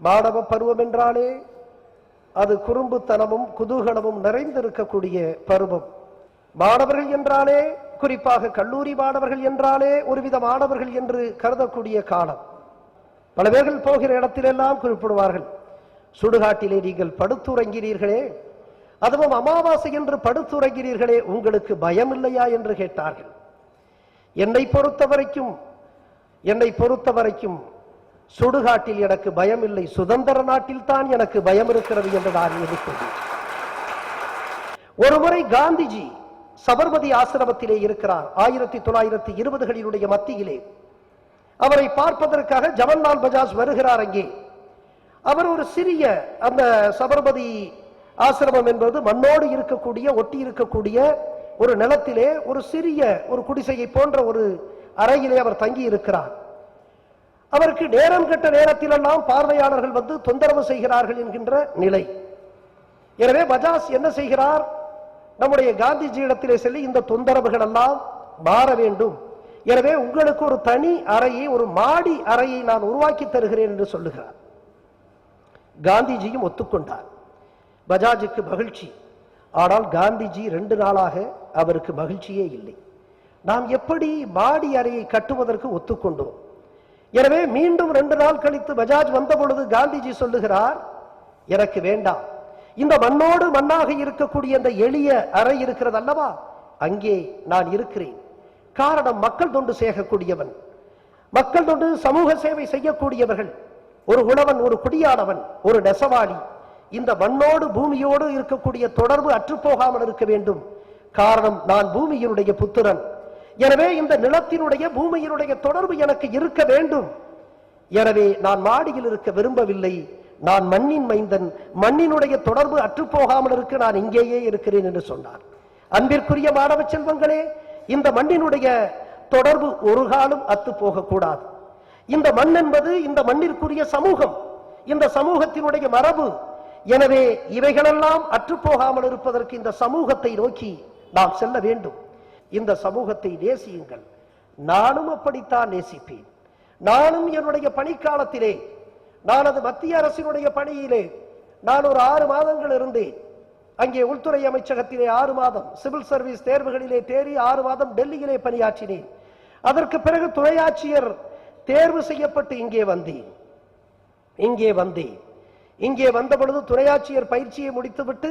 மாணவ பருவம் என்றாலே அது குறும்புத்தனமும் குதூகலமும் நிறைந்திருக்கக்கூடிய பருவம். மாணவர்கள் என்றாலே குறிப்பாக கல்லூரி மாணவர்கள் என்றாலே ஒருவித மாணவர்கள் என்று கருதக்கூடிய காலம். பல பேர்கள் போகிற இடத்திலெல்லாம் குறிப்பிடுவார்கள் சுடுகாட்டிலே நீங்கள் படுத்துறங்கிறீர்களே அதுவும் அமாவாசை என்று படுத்துறங்கிறீர்களே உங்களுக்கு பயம் இல்லையா என்று கேட்டார்கள். என்னை பொறுத்த வரைக்கும் என்னை பொறுத்த வரைக்கும் சுடுகாட்டில் எனக்கு பயம் இல்லை சுதந்திர நாட்டில் தான் எனக்கு பயம் இருக்கிறது என்று நான் நினைத்தேன். ஒருமுறை காந்திஜி சபர்மதி ஆசிரமத்திலே இருக்கிறார். ஆயிரத்தி தொள்ளாயிரத்தி இருபதுகளினுடைய மத்தியிலே. அவரை பார்ப்பதற்காக ஜவஹர்லால் பஜாஜ் வருகிறார் அங்கே. அவர் ஒரு சிறிய அந்த சபர்மதி ஆசிரமம் என்பது மண்ணோடு இருக்கக்கூடிய ஒட்டி இருக்கக்கூடிய ஒரு நிலத்திலே ஒரு சிறிய ஒரு குடிசையை போன்ற ஒரு அறையிலே அவர் தங்கி இருக்கிறார் அவருக்கு நேரம் கெட்ட நேரத்திலெல்லாம் பார்வையாளர்கள் வந்து தொந்தரவு செய்கிறார்கள் என்கின்ற நிலை. எனவே பஜாஜ் என்ன செய்கிறார்? நம்முடைய காந்திஜி இடத்திலே சொல்லி இந்த தொந்தரவுகள் எல்லாம் மாற வேண்டும். எனவே உங்களுக்கு ஒரு தனி அறையை ஒரு மாடி அறையை நான் உருவாக்கி தருகிறேன் என்று சொல்லுகிறார். காந்திஜியும் ஒத்துக்கொண்டார். பஜாஜுக்கு மகிழ்ச்சி. ஆனால் காந்திஜி ரெண்டு நாளாக அவருக்கு மகிழ்ச்சியே இல்லை. நாம் எப்படி மாடி அறையை கட்டுவதற்கு ஒத்துக்கொண்டோம்? எனவே மீண்டும் ரெண்டு நாள் கழித்து பஜாஜ் வந்த பொழுது காந்திஜி சொல்லுகிறார் எனக்கு வேண்டாம். இந்த மண்ணோடு மண்ணாக இருக்கக்கூடிய இந்த எளிய அறை இருக்கிறது அல்லவா? அங்கே நான் இருக்கிறேன். காரணம் மக்கள் தொண்டு சேகக்கூடியவன். மக்கள் தொண்டு சமூக சேவை செய்யக்கூடியவர்கள். ஒரு உழவன் ஒரு குடியானவன் ஒரு நெசவாளி. இந்த மண்ணோடு பூமியோடு இருக்கக்கூடிய தொடர்பு அற்றுப்போகாமல் இருக்க வேண்டும். காரணம் நான் பூமியினுடைய புத்திரன். எனவே இந்த நிலத்தினுடைய பூமியினுடைய தொடர்பு எனக்கு இருக்க வேண்டும். எனவே நான் மாடியில் இருக்க விரும்பவில்லை. நான் மண்ணின் மைந்தன். மண்ணினுடைய தொடர்பு அற்றுப்போகாமல் இருக்க நான் இங்கேயே இருக்கிறேன் என்று சொன்னார். அன்பிற்குரிய மாணவ செல்வங்களே இந்த மண்ணினுடைய தொடர்பு ஒரு காலம் அத்து போகக்கூடாது. இந்த மண் என்பது இந்த மண்ணிற்குரிய சமூகம். இந்த சமூகத்தினுடைய மரபு. எனவே இவைகளெல்லாம் அற்றுப்போகாமல் இருப்பதற்கு இந்த சமூகத்தை நோக்கி நாம் செல்ல வேண்டும். இந்த சமூகத்தை நேசியுங்கள். நானும் அப்படித்தான் நேசிப்பேன். நானும் என்னுடைய பணிக்காலத்திலே நான் அது மத்திய அரசினுடைய பணியிலே நான் ஒரு ஆறு மாதங்கள் இருந்தேன். அங்கே உள்துறை அமைச்சகத்திலே ஆறு மாதம் சிவில் சர்வீஸ் தேர்வுகளிலே தேறி ஆறு மாதம் டெல்லியிலே பணியாற்றினேன். அதற்கு பிறகு துணையாட்சியர் தேர்வு செய்யப்பட்டு இங்கே வந்தேன். இங்கே வந்தேன். இங்கே வந்த பொழுது துணையாட்சியர் பயிற்சியை முடித்துவிட்டு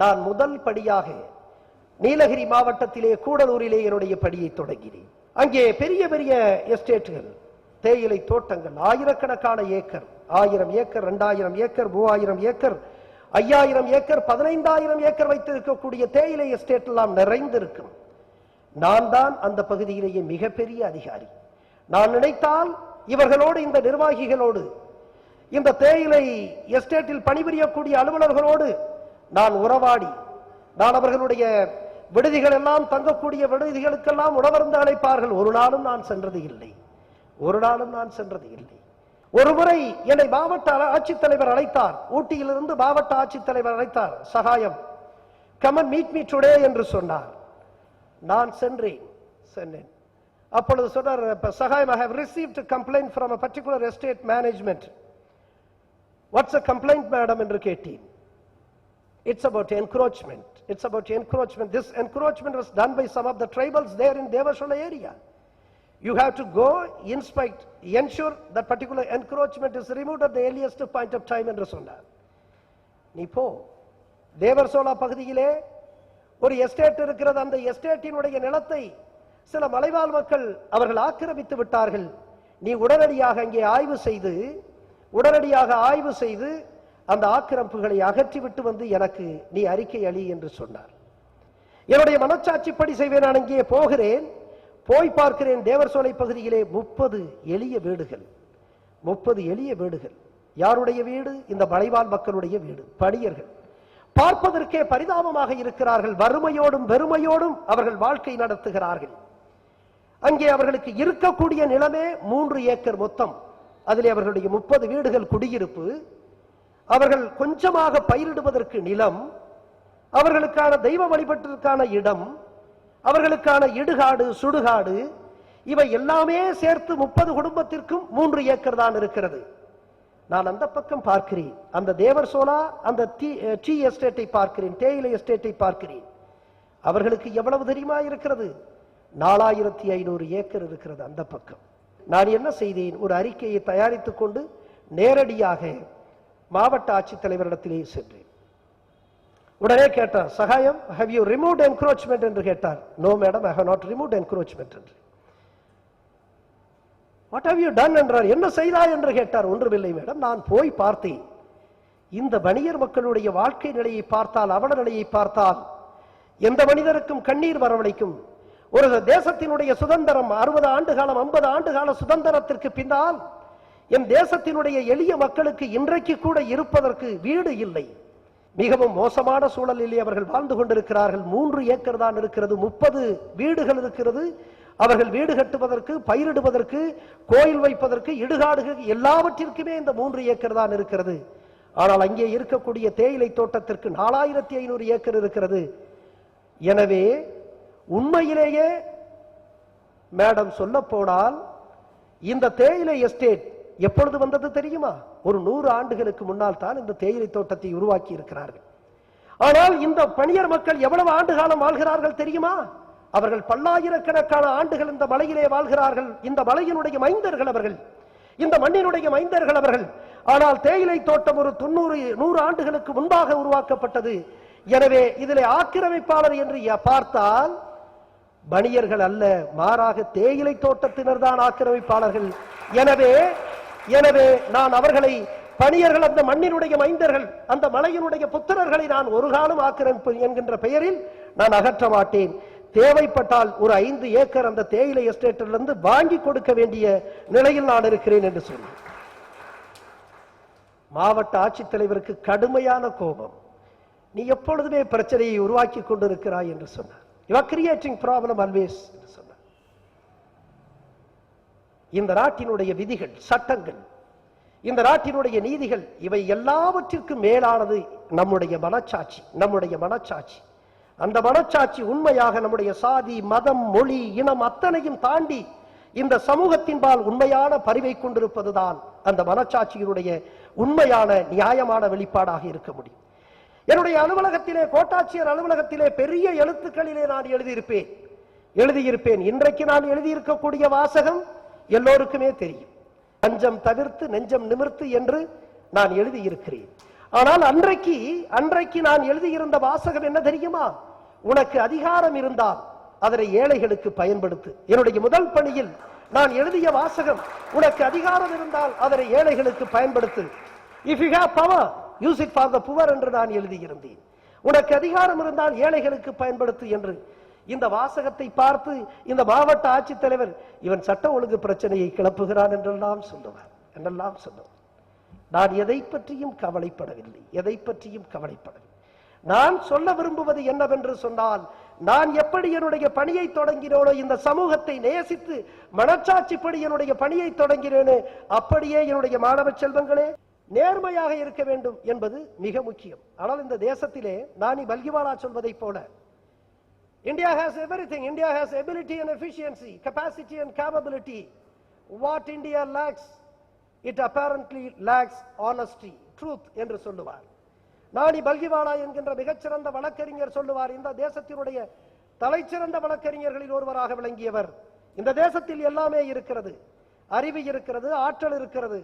நான் முதல் படியாக நீலகிரி மாவட்டத்திலே கூடலூரிலே என்னுடைய படியை தொடங்கினேன். அங்கே பெரிய பெரிய எஸ்டேட்டுகள் தேயிலை தோட்டங்கள் ஆயிரக்கணக்கான ஏக்கர் ஆயிரம் ஏக்கர் ரெண்டாயிரம் ஏக்கர் மூவாயிரம் ஏக்கர் ஐயாயிரம் ஏக்கர் பதினைந்தாயிரம் ஏக்கர் வைத்திருக்கக்கூடிய தேயிலை எஸ்டேட் எல்லாம் நிறைந்திருக்கும். நான் தான் அந்த பகுதியிலேயே மிகப்பெரிய அதிகாரி. நான் நினைத்தால் இவர்களோடு இந்த நிர்வாகிகளோடு இந்த தேயிலை எஸ்டேட்டில் பணிபுரியக்கூடிய அலுவலர்களோடு நான் உறவாடி நான் அவர்களுடைய விடுதிகள் எல்லாம் தங்கக்கூடிய விடுதிகளுக்கெல்லாம் உணவருந்து அழைப்பார்கள். ஒரு நாளும் நான் சென்றது இல்லை. ஒரு நாளும் நான் சென்றது இல்லை. ஒருமுறை என்னை மாவட்ட ஆட்சித்தலைவர் அழைத்தார். ஊட்டியிலிருந்து மாவட்ட ஆட்சித்தலைவர் அழைத்தார். Sagayam come and meet me today என்று சொன்னார். நான் சென்றேன். சென்றேன். அப்பொழுது சொன்னார் Sagayam I have received complaint from a particular estate management what's a complaint madam என்று கேட்டேன். It's about encroachment It's about encroachment. This encroachment was done by some of the tribals there in Devashola area. You have to go, inspect, ensure that particular encroachment is removed at the earliest point of time என்று சொன்னார் நீ போ தேவர்சோலா பகுதியிலே ஒரு estate இருக்கிறது அந்த எஸ்டேட்டினுடைய நிலத்தை சில மலைவாழ் மக்கள் அவர்கள் ஆக்கிரமித்து விட்டார்கள் நீ உடனடியாக அங்கே ஆய்வு செய்து உடனடியாக ஆய்வு செய்து அந்த ஆக்கிரமிப்புகளை அகற்றிவிட்டு வந்து எனக்கு நீ அறிக்கை அளி என்று சொன்னார். என்னுடைய மனச்சாட்சிப்படி செய்வேன் நான் இங்கே போகிறேன். போய் பார்க்கிறேன் தேவர் சோலை பகுதியிலே முப்பது எளிய வீடுகள். முப்பது எளிய வீடுகள். யாருடைய வீடு? இந்த மலைவாழ் மக்களுடைய வீடு. பணியர்கள். பார்ப்பதற்கே பரிதாபமாக இருக்கிறார்கள். வறுமையோடும் வெறுமையோடும் அவர்கள் வாழ்க்கை நடத்துகிறார்கள். அங்கே அவர்களுக்கு இருக்கக்கூடிய நிலமே மூன்று ஏக்கர் மொத்தம். அதிலே அவர்களுடைய முப்பது வீடுகள் குடியிருப்பு. அவர்கள் கொஞ்சமாக பயிரிடுவதற்கு நிலம் அவர்களுக்கான தெய்வ வழிபட்டிற்கான இடம் அவர்களுக்கான இடுகாடு சுடுகாடு இவை எல்லாமே சேர்த்து முப்பது குடும்பத்திற்கும் மூன்று ஏக்கர் தான் இருக்கிறது. நான் அந்த பக்கம் பார்க்கிறேன். அந்த தேவர் சோலா அந்த டீ- டீ எஸ்டேட்டை பார்க்கிறேன் தேயிலை எஸ்டேட்டை பார்க்கிறேன். அவர்களுக்கு எவ்வளவு தெரியுமா இருக்கிறது? நாலாயிரத்தி ஐநூறு ஏக்கர் இருக்கிறது அந்த பக்கம். நான் என்ன செய்தேன்? ஒரு அறிக்கையை தயாரித்துக் கொண்டு நேரடியாக மாவட்ட ஆட்சித்தலைவரிடத்திலே சென்றேன். உடனே கேட்டார் Sagayam have you remove encroachment என்று கேட்டார். No madam I have not remove encroachment என்று. வாட் ஹவ் யூ டன் என்றார். என்ன செய்தாய்? என்று கேட்டார். ஒன்றுமில்லை மேடம் நான் போய் பார்த்தேன். இந்த வணிகர் மக்களுடைய வாழ்க்கை நிலையை பார்த்தால் அவல நிலையை பார்த்தால் எந்த மனிதருக்கும் கண்ணீர் வரவழைக்கும். ஒரு தேசத்தினுடைய சுதந்திரம் அறுபது ஆண்டு காலம் ஐம்பது ஆண்டு கால சுதந்திரத்திற்கு பின்னால் என் தேசத்தினுடைய எளிய மக்களுக்கு இன்றைக்கு கூட இருப்பதற்கு வீடு இல்லை. மிகவும் மோசமான சூழலிலே அவர்கள் வாழ்ந்து கொண்டிருக்கிறார்கள். மூன்று ஏக்கர் தான் இருக்கிறது. முப்பது வீடுகள் இருக்கிறது. அவர்கள் வீடு கட்டுவதற்கு பயிரிடுவதற்கு கோயில் வைப்பதற்கு இடுகாடுகள் எல்லாவற்றிற்குமே இந்த மூன்று ஏக்கர் தான் இருக்கிறது. ஆனால் அங்கே இருக்கக்கூடிய தேயிலை தோட்டத்திற்கு நாலாயிரத்தி ஐநூறு ஏக்கர் இருக்கிறது. எனவே உண்மையிலேயே மேடம் சொல்ல போனால் இந்த தேயிலை எஸ்டேட் எப்பொழுது வந்தது தெரியுமா? ஒரு நூறு ஆண்டுகளுக்கு முன்னால் தான் இந்த தேயிலை தோட்டத்தை உருவாக்கி இருக்கிறார்கள். ஆனால் இந்த பணியர் மக்கள் எவ்வளவு ஆண்டு காலம் வாழ்கிறார்கள் தெரியுமா? அவர்கள் பல்லாயிரக்கணக்கான ஆண்டுகள் இந்த மலையிலே வாழ்கிறார்கள். இந்த மலையினுடைய மைந்தர்கள் அவர்கள். இந்த மண்ணினுடைய மைந்தர்கள் அவர்கள். ஆனால் தேயிலை தோட்டம் ஒரு தொண்ணூறு நூறு ஆண்டுகளுக்கு முன்பாக உருவாக்கப்பட்டது. எனவே இதில் ஆக்கிரமிப்பாளர் என்று பார்த்தால் பணியர்கள் அல்ல மாறாக தேயிலை தோட்டத்தினர் தான் ஆக்கிரமிப்பாளர்கள். எனவே எனவே நான் அவர்களை பணியர்கள் அந்த மண்ணினுடைய மைந்தர்கள் அந்த மலையினுடைய புத்திரர்களை நான் ஒரு காலம் ஆக்கிரமிப்பு என்கின்ற பெயரில் நான் அகற்ற மாட்டேன். தேவைப்பட்டால் ஒரு ஐந்து ஏக்கர் அந்த தேயிலை எஸ்டேட்டிலிருந்து வாங்கி கொடுக்க வேண்டிய நிலையில் நான் இருக்கிறேன் என்று சொன்னேன் மாவட்ட ஆட்சித்தலைவருக்கு கடுமையான கோபம். நீ எப்பொழுதுமே பிரச்சனையை உருவாக்கி கொண்டிருக்கிறாய் என்று சொன்னார். You are creating problem always என்று சொன்னார். இந்த நாட்டினுடைய விதிகள் சட்டங்கள் இந்த நாட்டினுடைய நீதிகள் இவை எல்லாவற்றிற்கும் மேலானது நம்முடைய மனச்சாட்சி நம்முடைய மனச்சாட்சி. அந்த மனச்சாட்சி உண்மையாக நம்முடைய சாதி மதம் மொழி இனம் அத்தனையும் தாண்டி இந்த சமூகத்தின்பால் உண்மையான பரிவை கொண்டிருப்பதுதான் அந்த மனச்சாட்சியினுடைய உண்மையான நியாயமான வெளிப்பாடாக இருக்க முடியும். என்னுடைய அலுவலகத்திலே கோட்டாட்சியர் அலுவலகத்திலே பெரிய எழுத்துக்களிலே நான் எழுதியிருப்பேன். எழுதியிருப்பேன். இன்றைக்கு நான் எழுதியிருக்கக்கூடிய வாசகம் எல்லோருக்குமே தெரியும். நஞ்சம் தவிர்த்து நெஞ்சம் நிமிர்த்து என்று நான் எழுதியிருக்கிறேன். ஆனால் அன்றைக்கு அன்றைக்கு நான் எழுதியிருந்த வாசகம் என்ன தெரியுமா? உனக்கு அதிகாரம் இருந்தால் அதனை ஏழைகளுக்கு பயன்படுத்து. என்னுடைய முதல் பணியில் நான் எழுதிய வாசகம் உனக்கு அதிகாரம் இருந்தால் அதனை ஏழைகளுக்கு பயன்படுத்து. If you have power use it for the poor என்று நான் எழுதியிருந்தேன். உனக்கு அதிகாரம் இருந்தால் ஏழைகளுக்கு பயன்படுத்து என்று இந்த வாசகத்தை பார்த்து இந்த மாவட்ட ஆட்சித்தலைவர் இவன் சட்ட ஒழுங்கு பிரச்சனையை கிளப்புகிறான் என்றெல்லாம் சொல்லுவார். என்றெல்லாம் சொல்லுவார். நான் எதை பற்றியும் கவலைப்படவில்லை. எதை பற்றியும் கவலைப்படவில்லை. நான் சொல்ல விரும்புவது என்னவென்று சொன்னால் நான் எப்படி என்னுடைய பணியை தொடங்கினோனோ இந்த சமூகத்தை நேசித்து மனச்சாட்சிப்படி என்னுடைய பணியை தொடங்கினேனோ அப்படியே என்னுடைய மாணவ செல்வங்களே நேர்மையாக இருக்க வேண்டும் என்பது மிக முக்கியம். ஆனால் இந்த தேசத்திலே நானி பல்கிவாலா சொல்வதைப் போல India has everything. India has ability and efficiency, capacity and capability. What India lacks, it apparently lacks honesty, truth என்று சொல்லுவார் நானி பல்கிவாலா என்கின்ற மிகச்சிறந்த வழக்கறிஞர் சொல்லுவார் இந்த தேசத்தினுடைய தலைச்சிறந்த வழக்கறிஞர்களில் ஒருவராக விளங்கியவர் இந்த தேசத்தில் எல்லாமே இருக்கிறது அறிவு இருக்கிறது ஆற்றல் இருக்கிறது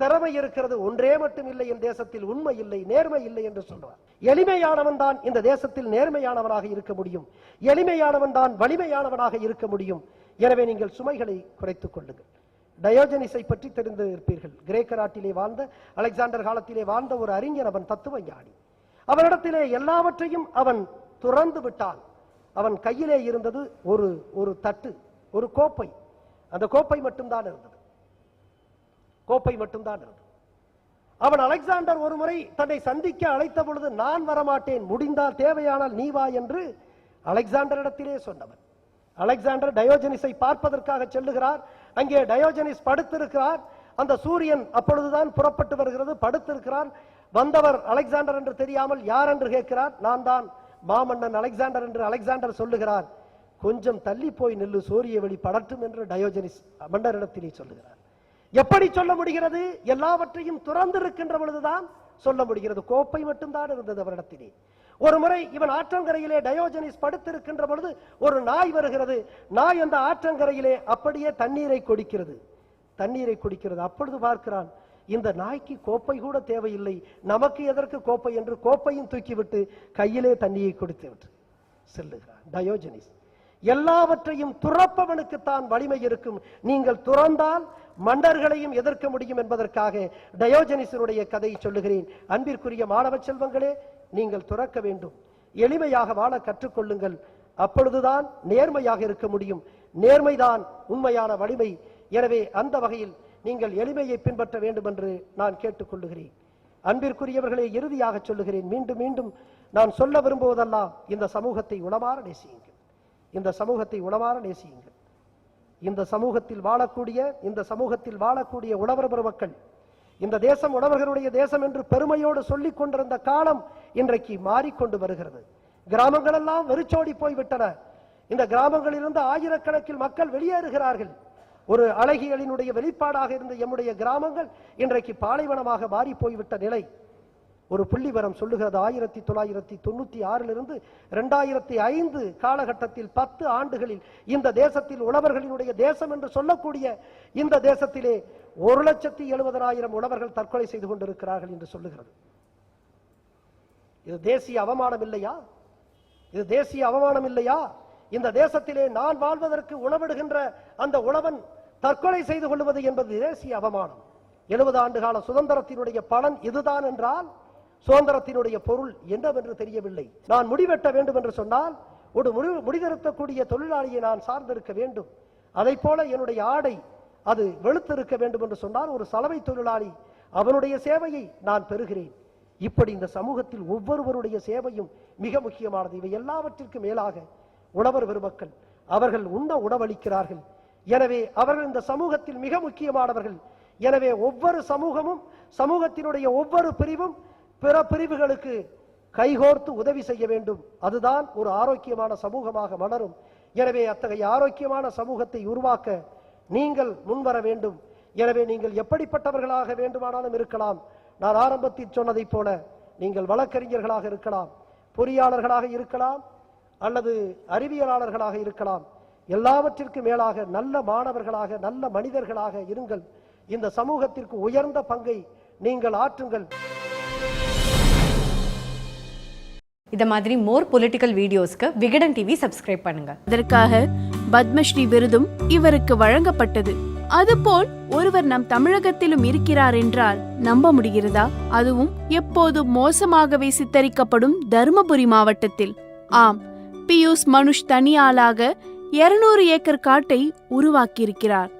திறமை இருக்கிறது ஒன்றே மட்டும் இல்லை என் தேசத்தில் உண்மை இல்லை நேர்மை இல்லை என்று சொல்றார் எளிமையானவன் தான் இந்த தேசத்தில் நேர்மையானவனாக இருக்க முடியும். எளிமையானவன் தான் வலிமையானவனாக இருக்க முடியும். எனவே நீங்கள் சுமைகளை குறைத்துக் கொள்ளுங்கள். டயோஜனிஸை பற்றி தெரிந்து இருப்பீர்கள் கிரேக்க நாட்டிலே வாழ்ந்த அலெக்சாண்டர் காலத்திலே வாழ்ந்த ஒரு அறிஞர் அவன் தத்துவ ஞானி அவனிடத்திலே எல்லாவற்றையும் அவன் துறந்து விட்டான். அவன் கையிலே இருந்தது ஒரு ஒரு தட்டு ஒரு கோப்பை. அந்த கோப்பை மட்டும்தான் இருந்தது. கோப்பை மட்டும்தான் இருந்தது அவன் அலெக்சாண்டர் ஒரு முறை தன்னை சந்திக்க அழைத்த பொழுது நான் வரமாட்டேன் முடிந்தால் தேவையானால் நீ வா என்று அலெக்சாண்டரிடத்திலே சொன்னவன். அலெக்சாண்டர் டயோஜனிஸை பார்ப்பதற்காக செல்லுகிறார். அங்கே டயோஜனிஸ் படுத்திருக்கிறார். அந்த சூரியன் அப்பொழுதுதான் புறப்பட்டு வருகிறது படுத்திருக்கிறான். வந்தவர் அலெக்சாண்டர் என்று தெரியாமல் யார் என்று கேட்கிறார். நான் தான் மாமன்னன் அலெக்சாண்டர் என்று அலெக்சாண்டர் சொல்லுகிறார். கொஞ்சம் தள்ளி போய் நில்லு சூரிய வெளி படட்டும் என்று டயோஜனிஸ் மன்னரிடத்திலே சொல்லுகிறார். எப்படி சொல்ல முடிகிறது? எல்லாவற்றையும் துறந்திருக்கின்ற பொழுதுதான் சொல்ல முடிகிறது. கோப்பை மட்டும்தான் இருந்தது அவரிடத்திலே. ஒரு முறை இவன் ஆற்றங்கரையிலே டயோஜனிஸ் படுத்திருக்கின்ற பொழுது ஒரு நாய் வருகிறது. நாய் அந்த ஆற்றங்கரையிலே அப்படியே தண்ணீரை குடிக்கிறது. தண்ணீரை குடிக்கிறது. அப்பொழுது பார்க்கிறான் இந்த நாய்க்கு கோப்பை கூட தேவையில்லை. நமக்கு எதற்கு கோப்பை என்று கோப்பையும் தூக்கிவிட்டு கையிலே தண்ணியை குடித்து விட்டு செல்லுகிறான். டயோஜனிஸ். எல்லாவற்றையும் துறப்பவனுக்குத்தான் வலிமை இருக்கும். நீங்கள் துறந்தால் மன்னர்களையும் எதிர்க்க முடியும் என்பதற்காக டயோஜனிசனுடைய கதையை சொல்லுகிறேன். அன்பிற்குரிய மாணவ செல்வங்களே நீங்கள் துறக்க வேண்டும். எளிமையாக வாழ கற்றுக்கொள்ளுங்கள். அப்பொழுதுதான் நேர்மையாக இருக்க முடியும். நேர்மைதான் உண்மையான வலிமை. எனவே அந்த வகையில் நீங்கள் எளிமையை பின்பற்ற வேண்டும் என்று நான் கேட்டுக்கொள்ளுகிறேன். அன்பிற்குரியவர்களை இறுதியாக சொல்லுகிறேன். மீண்டும் மீண்டும் நான் சொல்ல விரும்புவதெல்லாம் இந்த சமூகத்தை உளமாற நேசியுங்கள். இந்த சமூகத்தை உளமாற நேசியுங்கள். இந்த சமூகத்தில் வாழக்கூடிய இந்த சமூகத்தில் வாழக்கூடிய உழவர் பெருமக்கள் இந்த தேசம் உழவர்களுடைய தேசம் என்று பெருமையோடு சொல்லிக் கொண்டிருந்த காலம் இன்றைக்கு மாறிக்கொண்டு வருகிறது. கிராமங்கள் எல்லாம் வெறிச்சோடி போய்விட்டன. இந்த கிராமங்களிலிருந்து ஆயிரக்கணக்கில் மக்கள் வெளியேறுகிறார்கள். ஒரு அழகியலினுடைய வெளிப்பாடாக இருந்த எம்முடைய கிராமங்கள் இன்றைக்கு பாலைவனமாக மாறி போய்விட்ட நிலை. ஒரு புள்ளிவரம் சொல்லுகிறது. ஆயிரத்தி தொள்ளாயிரத்தி தொண்ணூத்தி ஆறிலிருந்து இரண்டாயிரத்தி ஐந்து காலகட்டத்தில் பத்து ஆண்டுகளில் இந்த தேசத்தில் உழவர்களினுடைய தேசம் என்று சொல்லக்கூடிய இந்த தேசத்திலே ஒரு லட்சத்தி எழுபதனாயிரம் உழவர்கள் தற்கொலை செய்து கொண்டிருக்கிறார்கள் என்று சொல்லுகிறது. இது தேசிய அவமானம் இல்லையா? இது தேசிய அவமானம் இல்லையா? இந்த தேசத்திலே நான் வாழ்வதற்கு உணவிடுகின்ற அந்த உழவன் தற்கொலை செய்து கொள்வது என்பது தேசிய அவமானம். எழுபது ஆண்டு கால சுதந்திரத்தினுடைய பலன் இதுதான் என்றால் சுதந்திரத்தினுடைய பொருள் என்னவென்று தெரியவில்லை. நான் முடிவெட்ட வேண்டும் என்று சொன்னால் ஒரு முடி முடிதிருத்தக்கூடிய தொழிலாளியை நான் சார்ந்திருக்க வேண்டும். அதை போல என்னுடைய ஆடை அது வெளுத்திருக்க வேண்டும் என்று சொன்னால் ஒரு சலவை தொழிலாளி அவனுடைய சேவையை நான் பெறுகிறேன். இப்படி இந்த சமூகத்தில் ஒவ்வொருவருடைய சேவையும் மிக முக்கியமானது. இவை எல்லாவற்றிற்கும் மேலாக உழவர் பெருமக்கள் அவர்கள் உண்ண உணவளிக்கிறார்கள். எனவே அவர்கள் இந்த சமூகத்தில் மிக முக்கியமானவர்கள். எனவே ஒவ்வொரு சமூகமும் சமூகத்தினுடைய ஒவ்வொரு பிரிவும் பிற பிரிவுகளுக்கு கைகோர்த்து உதவி செய்ய வேண்டும். அதுதான் ஒரு ஆரோக்கியமான சமூகமாக மலரும். எனவே அத்தகைய ஆரோக்கியமான சமூகத்தை உருவாக்க நீங்கள் முன்வர வேண்டும். எனவே நீங்கள் எப்படிப்பட்டவர்களாக வேண்டுமானாலும் இருக்கலாம். நான் ஆரம்பத்தில் சொன்னதைப் போல நீங்கள் வழக்கறிஞர்களாக இருக்கலாம் பொறியாளர்களாக இருக்கலாம் அல்லது அறிவியலாளர்களாக இருக்கலாம். எல்லாவற்றிற்கும் மேலாக நல்ல மாணவர்களாக நல்ல மனிதர்களாக இருங்கள். இந்த சமூகத்திற்கு உயர்ந்த பங்கை நீங்கள் ஆற்றுங்கள். இந்த மாதிரி மோர் பொலிட்டிக்கல் வீடியோஸ்க்கு விகடன் டிவி சப்ஸ்கிரைப் பண்ணுங்க. அதற்காக பத்மஸ்ரீ விருதும் இவருக்கு வழங்கப்பட்டது. அதுபோல் ஒருவர் நம் தமிழகத்திலும் இருக்கிறார் என்றால் நம்ப முடிகிறதா? அதுவும் எப்போதும் மோசமாகவே சித்தரிக்கப்படும் தருமபுரி மாவட்டத்தில். ஆம் பியூஸ் மனுஷ் தனியாளாக 200 ஏக்கர் காட்டை உருவாக்கியிருக்கிறார்.